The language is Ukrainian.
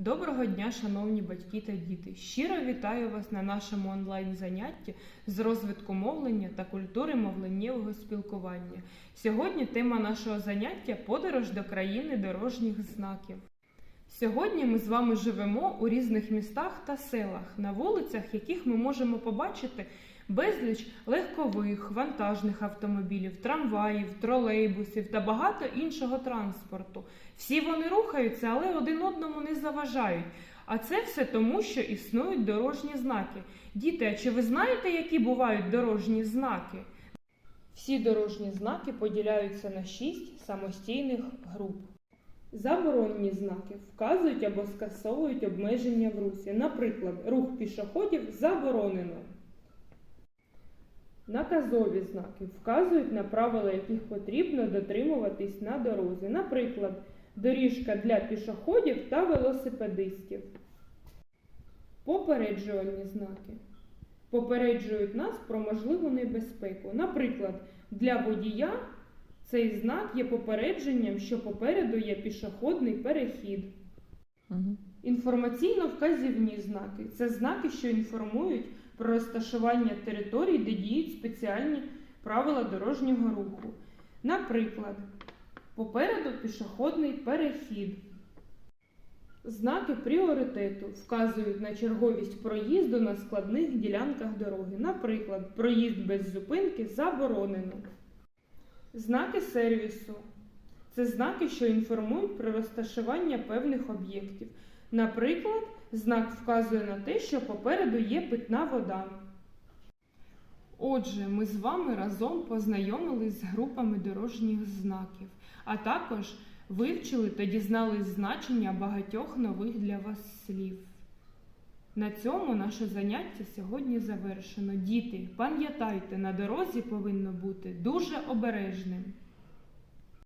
Доброго дня, шановні батьки та діти! Щиро вітаю вас на нашому онлайн-занятті з розвитку мовлення та культури мовленнєвого спілкування. Сьогодні тема нашого заняття подорож до країни дорожніх знаків. Сьогодні ми з вами живемо у різних містах та селах, на вулицях, яких ми можемо побачити безліч легкових, вантажних автомобілів, трамваїв, тролейбусів та багато іншого транспорту. Всі вони рухаються, але один одному не заважають. А це все тому, що існують дорожні знаки. Діти, а чи ви знаєте, які бувають дорожні знаки? Всі дорожні знаки поділяються на шість самостійних груп. Заборонні знаки вказують або скасовують обмеження в русі. Наприклад, рух пішоходів заборонено. Наказові знаки вказують на правила, яких потрібно дотримуватись на дорозі. Наприклад, доріжка для пішоходів та велосипедистів. Попереджувальні знаки попереджують нас про можливу небезпеку. Наприклад, для водія цей знак є попередженням, що попереду є пішохідний перехід. Інформаційно-вказівні знаки це знаки, що інформують про розташування територій, де діють спеціальні правила дорожнього руху. Наприклад, попереду пішохідний перехід. Знаки пріоритету вказують на черговість проїзду на складних ділянках дороги. Наприклад, проїзд без зупинки заборонено. Знаки сервісу це знаки, що інформують про розташування певних об'єктів. Наприклад, знак вказує на те, що попереду є питна вода. Отже, ми з вами разом познайомились з групами дорожніх знаків, а також вивчили та дізнались значення багатьох нових для вас слів. На цьому наше заняття сьогодні завершено. Діти, пам'ятайте, на дорозі повинно бути дуже обережним.